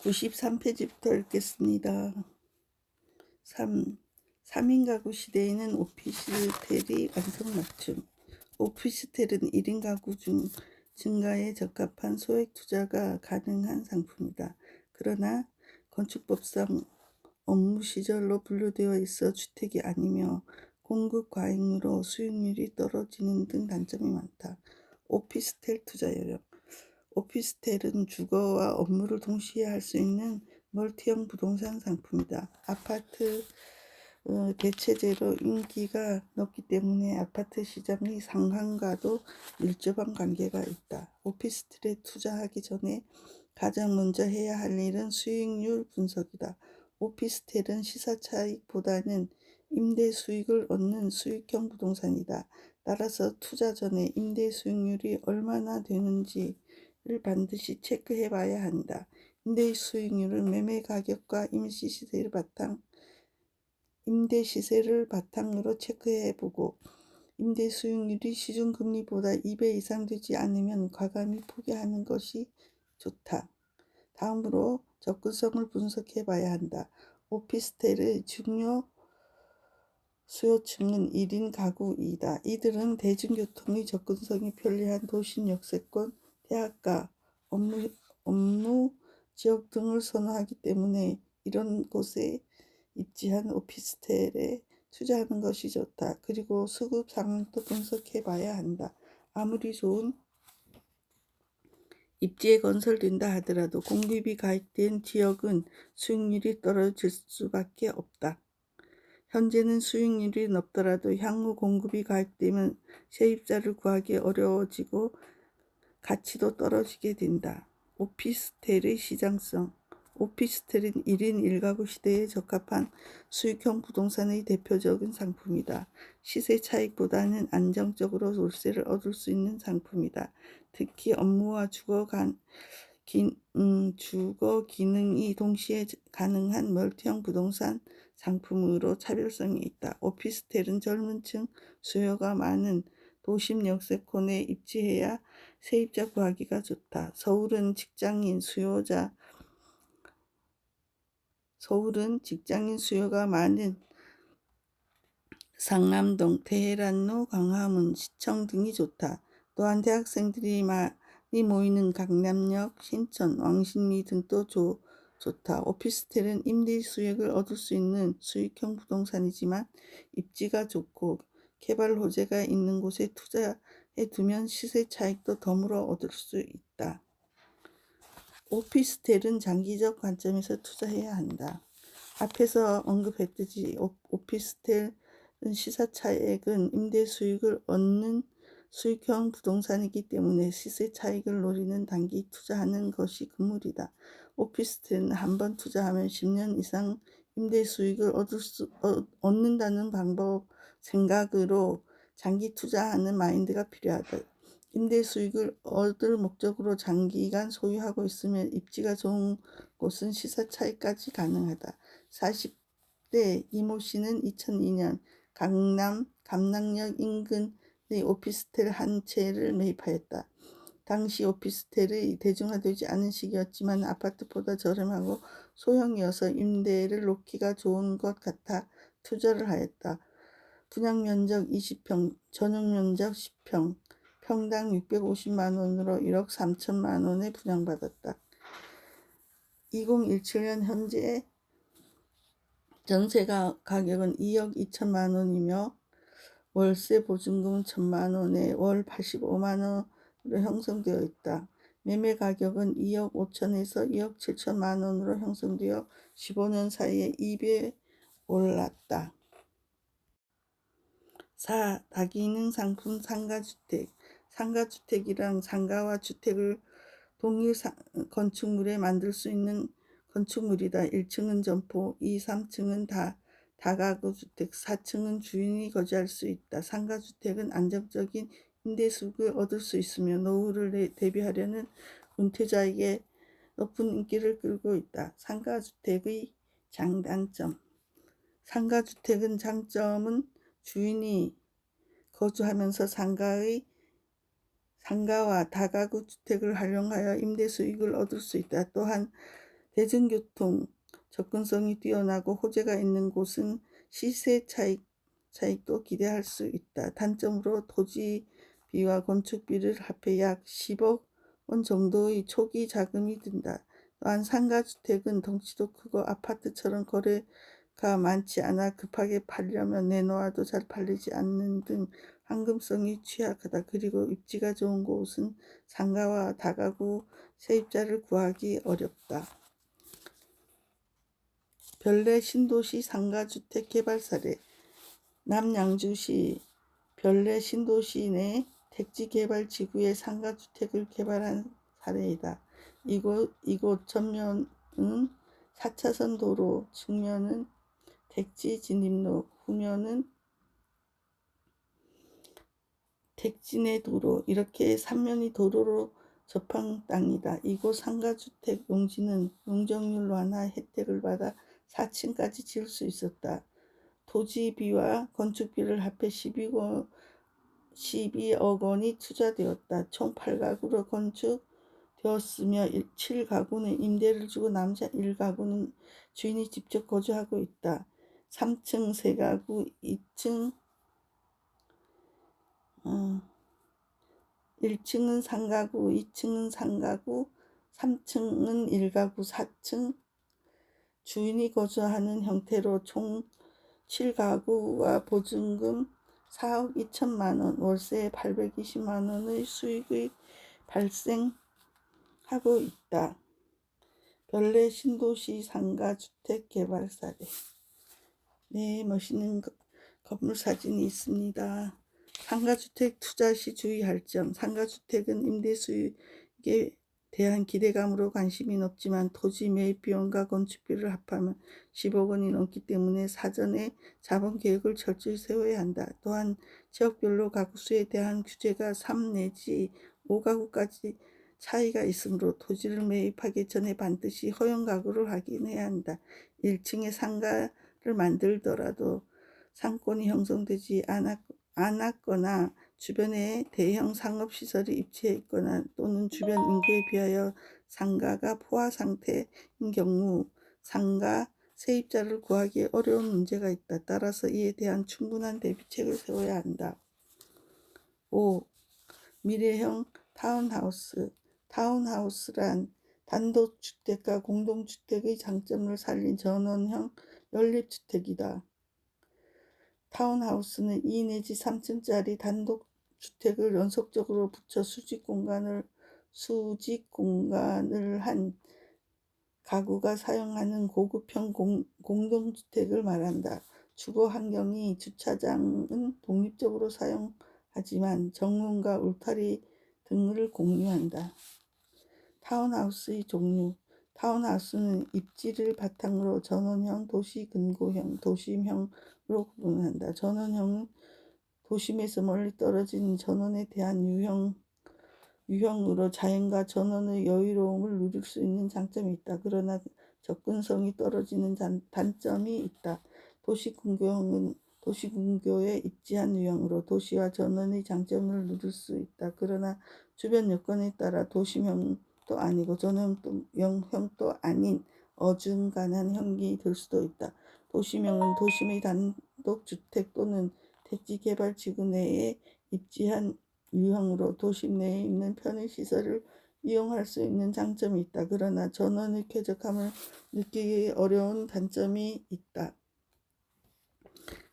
93페이지부터 읽겠습니다. 3. 3인 가구 시대에는 오피스텔이 완성 맞춤. 오피스텔은 1인 가구 중 증가에 적합한 소액 투자가 가능한 상품이다. 그러나 건축법상 업무 시절로 분류되어 있어 주택이 아니며 공급 과잉으로 수익률이 떨어지는 등 단점이 많다. 오피스텔 투자 여력 오피스텔은 주거와 업무를 동시에 할 수 있는 멀티형 부동산 상품이다. 아파트 어, 대체제로 인기가 높기 때문에 아파트 시장의 상황과도 밀접한 관계가 있다. 오피스텔에 투자하기 전에 가장 먼저 해야 할 일은 수익률 분석이다. 오피스텔은 시사 차익보다는 임대 수익을 얻는 수익형 부동산이다. 따라서 투자 전에 임대 수익률이 얼마나 되는지를 반드시 체크해 봐야 한다. 임대 수익률은 매매 가격과 임시 시세를 바탕 임대 시세를 바탕으로 체크해 보고 임대 수익률이 시중 금리보다 2배 이상 되지 않으면 과감히 포기하는 것이 좋다. 다음으로 접근성을 분석해 봐야 한다. 오피스텔의 중요 수요층은 1인 가구이다. 이들은 대중교통의 접근성이 편리한 도심 역세권, 대학가, 업무, 업무 지역 등을 선호하기 때문에 이런 곳에 입지한 오피스텔에 투자하는 것이 좋다. 그리고 수급 상황도 분석해 봐야 한다. 아무리 좋은 입지에 건설된다 하더라도 공급이 가입된 지역은 수익률이 떨어질 수밖에 없다. 현재는 수익률이 높더라도 향후 공급이 가입되면 세입자를 구하기 어려워지고 가치도 떨어지게 된다. 오피스텔의 시장성 오피스텔은 1인 1가구 시대에 적합한 수익형 부동산의 대표적인 상품이다. 시세 차익보다는 안정적으로 월세를 얻을 수 있는 상품이다. 특히 업무와 주거 간, 기, 음, 주거 기능이 동시에 가능한 멀티형 부동산 상품으로 차별성이 있다. 오피스텔은 젊은 층 수요가 많은 도심 역세권에 입지해야 세입자 구하기가 좋다. 서울은 직장인 수요자 서울은 직장인 수요가 많은 상남동, 테헤란로, 광화문, 시청 등이 좋다. 또한 대학생들이 많이 모이는 강남역, 신천, 왕십리 등도 조, 좋다. 오피스텔은 임대 수익을 얻을 수 있는 수익형 부동산이지만 입지가 좋고 개발 호재가 있는 곳에 투자해 두면 시세 차익도 덤으로 얻을 수 있다. 오피스텔은 장기적 관점에서 투자해야 한다. 앞에서 언급했듯이 오피스텔은 시사 차익은 임대 수익을 얻는 수익형 부동산이기 때문에 시세 차익을 노리는 단기 투자하는 것이 금물이다. 오피스텔은 한 번 투자하면 10년 이상 임대 수익을 얻을 수, 어, 얻는다는 방법 생각으로 장기 투자하는 마인드가 필요하다. 임대 수익을 얻을 목적으로 장기간 소유하고 있으면 입지가 좋은 곳은 시세 차익까지 가능하다. 40대 이모 씨는 2002년 강남 감락역 인근의 오피스텔 한 채를 매입하였다. 당시 오피스텔이 대중화되지 않은 시기였지만 아파트보다 저렴하고 소형이어서 임대를 놓기가 좋은 것 같아 투자를 하였다. 분양 면적 20평, 전용 면적 10평, 평당 650만 원으로 1억 3천만 원에 분양받았다. 2017년 현재 전세가 가격은 2억 2천만 원이며 월세 보증금은 1천만 원에 월 85만 원으로 형성되어 있다. 매매 가격은 2억 5천에서 2억 7천만 원으로 형성되어 15년 사이에 2배 올랐다. 4. 다기능 상품 상가주택 상가주택이란 상가와 주택을 동일 건축물에 만들 수 있는 건축물이다. 1층은 점포, 2, 3층은 다, 다가구 주택, 4층은 주인이 거주할 수 있다. 상가주택은 안정적인 임대수익을 얻을 수 있으며 노후를 대비하려는 은퇴자에게 높은 인기를 끌고 있다. 상가주택의 장단점 상가주택은 장점은 주인이 거주하면서 상가의 상가와 다가구 주택을 활용하여 임대 수익을 얻을 수 있다. 또한 대중교통 접근성이 뛰어나고 호재가 있는 곳은 시세 차익, 차익도 기대할 수 있다. 단점으로 토지비와 건축비를 합해 약 10억 원 정도의 초기 자금이 든다. 또한 상가주택은 덩치도 크고 아파트처럼 거래 가 많지 않아 급하게 팔려면 내놓아도 잘 팔리지 않는 등 황금성이 취약하다. 그리고 입지가 좋은 곳은 상가와 다가구 세입자를 구하기 어렵다. 별내 신도시 상가주택 개발 사례 남양주시 별내 신도시 내 택지 개발 지구에 상가주택을 개발한 사례이다. 이곳, 이곳 전면은 4차선 도로, 측면은 택지 진입로, 후면은 택지내 도로, 이렇게 3면이 도로로 접한 땅이다. 이곳 상가주택 용지는 용적률 완화 혜택을 받아 4층까지 지을 수 있었다. 토지비와 건축비를 합해 12억, 12억 원이 투자되었다. 총 8가구로 건축되었으며 7가구는 임대를 주고 남자 1가구는 주인이 직접 거주하고 있다. 3층 3가구, 2층 어, 1층은 상가구, 2층은 상가구, 3층은 1가구, 4층 주인이 거주하는 형태로 총 7가구와 보증금 4억 2천만 원, 월세 820만 원의 수익이 발생하고 있다. 별내 신도시 상가 주택 개발 사례. 네, 멋있는 거- 건물 사진이 있습니다. 상가주택 투자 시 주의할 점. 상가주택은 임대 수익에 대한 기대감으로 관심이 높지만 토지 매입 비용과 건축비를 합하면 10억 원이 넘기 때문에 사전에 자본 계획을 철저히 세워야 한다. 또한 지역별로 가구 수에 대한 규제가 3 내지 5가구까지 차이가 있으므로 토지를 매입하기 전에 반드시 허용 가구를 확인해야 한다. 1층에 상가를 만들더라도 상권이 형성되지 않았, 않았거나 주변에 대형 상업시설이 입지해 있거나 또는 주변 인구에 비하여 상가가 포화 상태인 경우 상가 세입자를 구하기 어려운 문제가 있다. 따라서 이에 대한 충분한 대비책을 세워야 한다. 5. 미래형 타운하우스 타운하우스란 단독주택과 공동주택의 장점을 살린 전원형 연립주택이다. 타운하우스는 2 내지 3층짜리 단독주택을 연속적으로 붙여 수직 공간을 수직 공간을 한 가구가 사용하는 고급형 공, 공동주택을 말한다. 주거 환경이 주차장은 독립적으로 사용하지만 정문과 울타리 등을 공유한다. 타운하우스의 종류 타운하우스는 입지를 바탕으로 전원형, 도시 근고형, 도심형으로 구분한다. 전원형은 도심에서 멀리 떨어진 전원에 대한 유형, 유형으로 자연과 전원의 여유로움을 누릴 수 있는 장점이 있다. 그러나 접근성이 떨어지는 단, 단점이 있다. 도시 근교형은 도시 근교에 입지한 유형으로 도시와 전원의 장점을 누릴 수 있다. 그러나 주변 여건에 따라 도심형 도 아니고 전원형도 아닌 어중간한 형이 될 수도 있다. 도심형은 도심의 단독주택 또는 택지개발 지구 내에 입지한 유형으로 도심 내에 있는 편의시설을 이용할 수 있는 장점이 있다. 그러나 전원의 쾌적함을 느끼기 어려운 단점이 있다.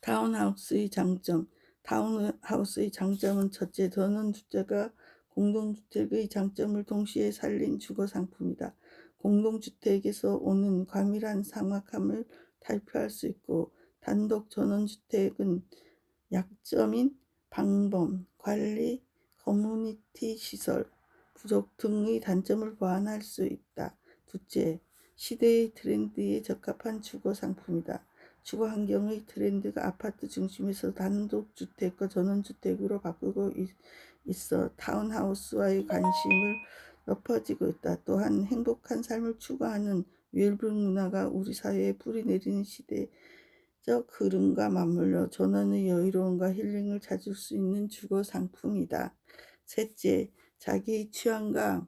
타운하우스의 장점 타운하우스의 장점은 첫째, 전원주택과 공동주택의 장점을 동시에 살린 주거 상품이다. 공동주택에서 오는 과밀한 상막함을 탈피할 수 있고 단독 전원주택은 약점인 방범, 관리, 커뮤니티 시설 부족 등의 단점을 보완할 수 있다. 둘째, 시대의 트렌드에 적합한 주거 상품이다. 주거 환경의 트렌드가 아파트 중심에서 단독주택과 전원주택으로 바꾸고 있, 있어 타운하우스와의 관심을 높아지고 있다. 또한 행복한 삶을 추구하는 웰빙 문화가 우리 사회에 뿌리 내리는 시대적 흐름과 맞물려 전원의 여유로움과 힐링을 찾을 수 있는 주거 상품이다. 셋째, 자기 취향과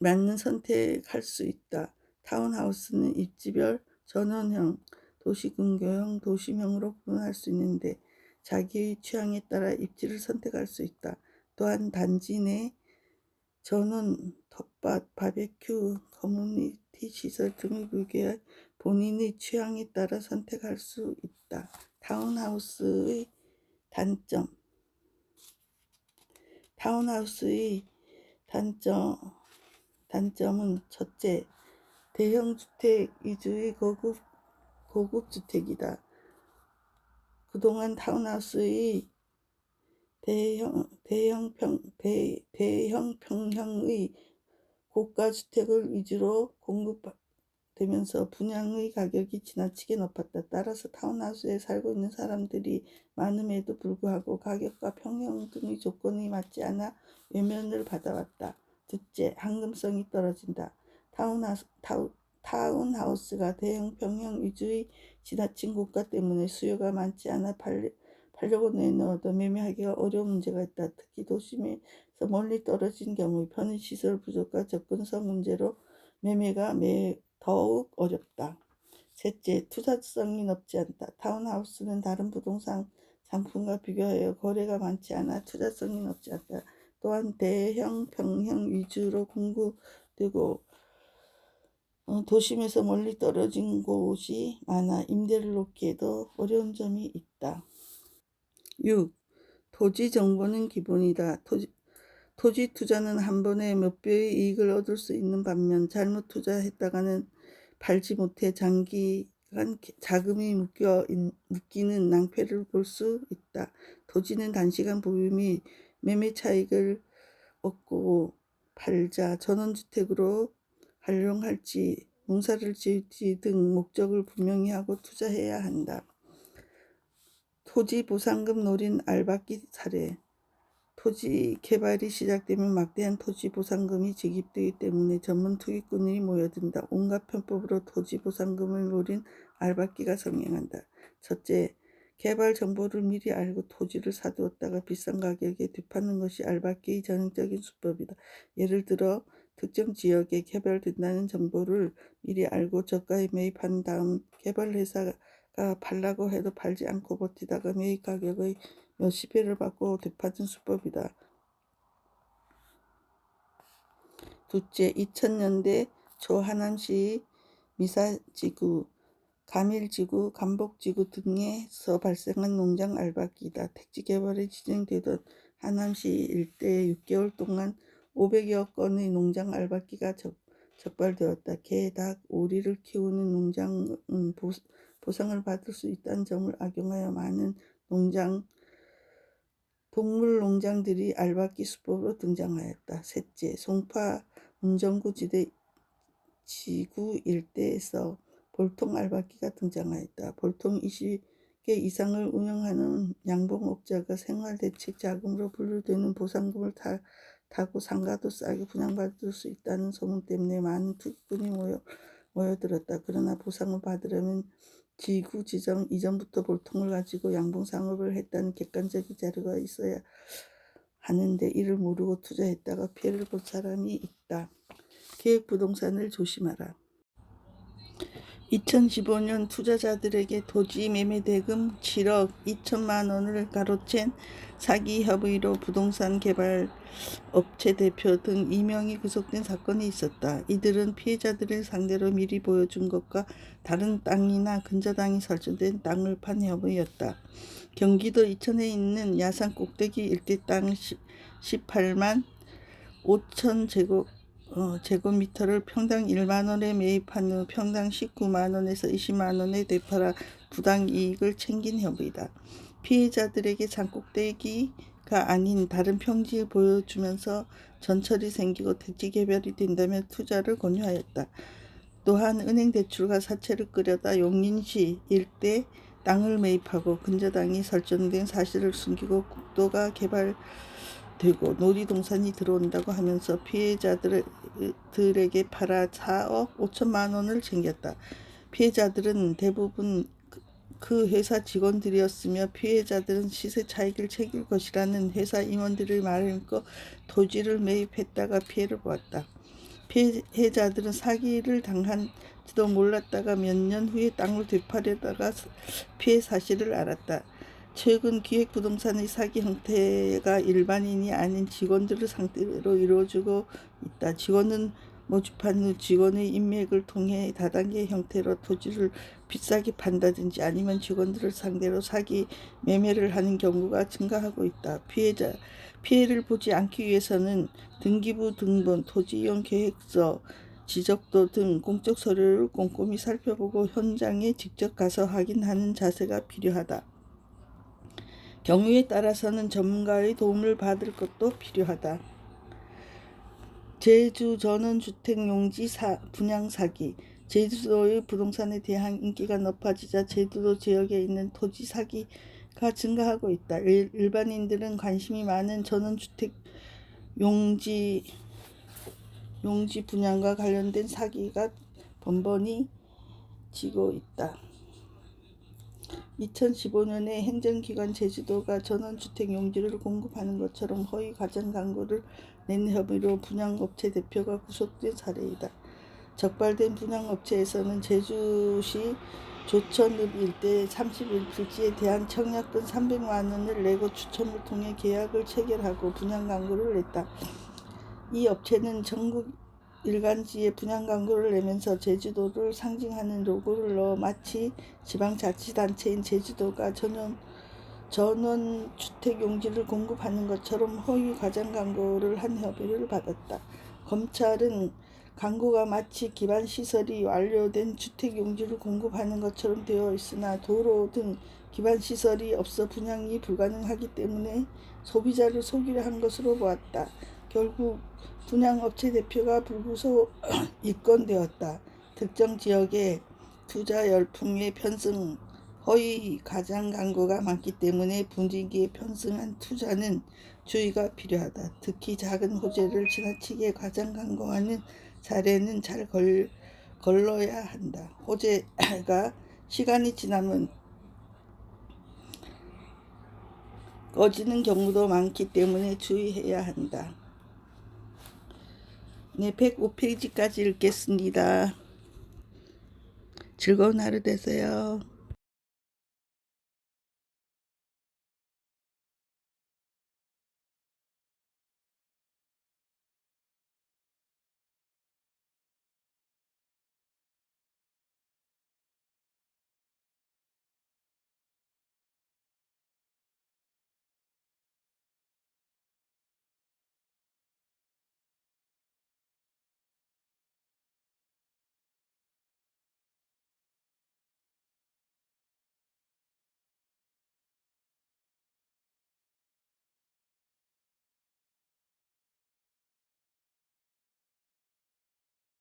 맞는 선택할 수 있다. 타운하우스는 입지별, 전원형, 도시근교형, 도심형으로 구분할 수 있는데 자기의 취향에 따라 입지를 선택할 수 있다. 또한 단지 내 전원, 텃밭, 바베큐, 커뮤니티 시설 등을 위해 본인의 취향에 따라 선택할 수 있다. 타운하우스의 단점 타운하우스의 단점, 단점은 첫째, 대형 주택 위주의 고급, 고급 주택이다. 그동안 타운하우스의 대형, 대형 평, 대, 대형 평형의 고가 주택을 위주로 공급되면서 분양의 가격이 지나치게 높았다. 따라서 타운하우스에 살고 있는 사람들이 많음에도 불구하고 가격과 평형 등의 조건이 맞지 않아 외면을 받아왔다. 둘째, 항금성이 떨어진다. 타운하우스, 타우, 타운하우스가 대형 평형 위주의 지나친 고가 때문에 수요가 많지 않아 팔, 팔려고 내놓아도 매매하기가 어려운 문제가 있다. 특히 도심에서 멀리 떨어진 경우 편의시설 부족과 접근성 문제로 매매가 매, 더욱 어렵다. 셋째, 투자성이 높지 않다. 타운하우스는 다른 부동산 상품과 비교하여 거래가 많지 않아 투자성이 높지 않다. 또한 대형 평형 위주로 공급되고 어, 도심에서 멀리 떨어진 곳이 많아 임대를 놓기에도 어려운 점이 있다. 6. 토지 정보는 기본이다. 토지, 토지 투자는 한 번에 몇 배의 이익을 얻을 수 있는 반면 잘못 투자했다가는 팔지 못해 장기간 자금이 묶여 묶이는 낭패를 볼 수 있다. 토지는 단시간 보유 및 매매 차익을 얻고 팔자 전원주택으로 활용할지 농사를 지을지 등 목적을 분명히 하고 투자해야 한다. 토지 보상금 노린 알박기 사례 토지 개발이 시작되면 막대한 토지 보상금이 지급되기 때문에 전문 투기꾼이 모여든다. 온갖 편법으로 토지 보상금을 노린 알박기가 성행한다. 첫째, 개발 정보를 미리 알고 토지를 사두었다가 비싼 가격에 되파는 것이 알박기의 전형적인 수법이다. 예를 들어 특정 지역에 개발된다는 정보를 미리 알고 저가에 매입한 다음 개발 회사가 팔라고 해도 팔지 않고 버티다가 매입 가격의 몇십 배를 받고 되파는 수법이다. 둘째, 2000년대 초 하남시 미사지구, 가밀지구, 감복지구 등에서 발생한 농장 알박기다. 택지 개발에 진행되던 하남시 일대에 6개월 동안 500여 건의 농장 알박기가 적, 적발되었다. 개, 닭, 오리를 키우는 농장은 보, 보상을 받을 수 있다는 점을 악용하여 많은 농장 동물 농장들이 알박기 수법으로 등장하였다. 셋째, 송파 운정구 지대 지구 일대에서 볼통 알박기가 등장하였다. 볼통 20개 이상을 운영하는 양봉업자가 생활대책 자금으로 분류되는 보상금을 타, 타고 상가도 싸게 분양받을 수 있다는 소문 때문에 많은 투기꾼이 모여, 모여들었다. 그러나 보상을 받으려면 지구 지정 이전부터 볼통을 가지고 양봉 상업을 했다는 객관적인 자료가 있어야 하는데 이를 모르고 투자했다가 피해를 본 사람이 있다. 계획 부동산을 조심하라. 2015년 투자자들에게 토지 매매 대금 7억 2천만 원을 가로챈 사기 협의로 부동산 개발 업체 대표 등 이명이 구속된 사건이 있었다. 이들은 피해자들을 상대로 미리 보여준 것과 다른 땅이나 근저 땅이 설정된 땅을 판 협의였다. 경기도 이천에 있는 야산 꼭대기 일대 땅 18만 5천 제곱 어, 제곱미터를 평당 1만 원에 매입한 후 평당 19만 원에서 20만 원에 되팔아 부당 이익을 챙긴 협의다. 피해자들에게 산꼭대기가 아닌 다른 평지를 보여주면서 전철이 생기고 택지 개별이 된다면 투자를 권유하였다. 또한 은행 대출과 사채를 끌여다 용인시 일대 땅을 매입하고 근저 땅이 설정된 사실을 숨기고 국도가 개발 되고 놀이동산이 들어온다고 하면서 피해자들에게 팔아 4억 5천만 원을 챙겼다. 피해자들은 대부분 그 회사 직원들이었으며 피해자들은 시세 차익을 챙길 것이라는 회사 임원들의 말을 믿고 토지를 매입했다가 피해를 보았다. 피해자들은 사기를 당한지도 몰랐다가 몇 년 후에 땅을 되팔려다가 피해 사실을 알았다. 최근 기획부동산의 사기 형태가 일반인이 아닌 직원들을 상대로 이루어지고 있다. 직원은 모집한 후 직원의 인맥을 통해 다단계 형태로 토지를 비싸게 판다든지 아니면 직원들을 상대로 사기 매매를 하는 경우가 증가하고 있다. 피해자 피해를 보지 않기 위해서는 등기부 등본, 토지 이용 계획서, 지적도 등 공적 서류를 꼼꼼히 살펴보고 현장에 직접 가서 확인하는 자세가 필요하다. 경우에 따라서는 전문가의 도움을 받을 것도 필요하다. 제주 전원 주택 용지 사, 분양 사기 제주도의 부동산에 대한 인기가 높아지자 제주도 지역에 있는 토지 사기가 증가하고 있다. 일, 일반인들은 관심이 많은 전원주택 용지 용지 분양과 관련된 사기가 번번이 지고 있다. 2015년에 행정기관 제주도가 전원주택 용지를 공급하는 것처럼 허위 과장 광고를 낸 혐의로 분양업체 대표가 구속된 사례이다. 적발된 분양업체에서는 제주시 조천읍 일대 31필지에 대한 청약금 300만 원을 내고 추첨을 통해 계약을 체결하고 분양 광고를 냈다. 이 업체는 전국 일간지에 분양 광고를 내면서 제주도를 상징하는 로고를 넣어 마치 지방자치단체인 제주도가 전원 전원 주택 용지를 공급하는 것처럼 허위 과장 광고를 한 혐의를 받았다. 검찰은 광고가 마치 기반 시설이 완료된 주택 용지를 공급하는 것처럼 되어 있으나 도로 등 기반 시설이 없어 분양이 불가능하기 때문에 소비자를 속이려 한 것으로 보았다. 결국 분양업체 대표가 불구속 입건되었다. 특정 지역에 투자 열풍에 편승 허위 가장 광고가 많기 때문에 분위기에 편승한 투자는 주의가 필요하다. 특히 작은 호재를 지나치게 과장 광고하는 사례는 잘 걸, 걸러야 한다. 호재가 시간이 지나면 꺼지는 경우도 많기 때문에 주의해야 한다. 네, 105페이지까지 읽겠습니다. 즐거운 하루 되세요.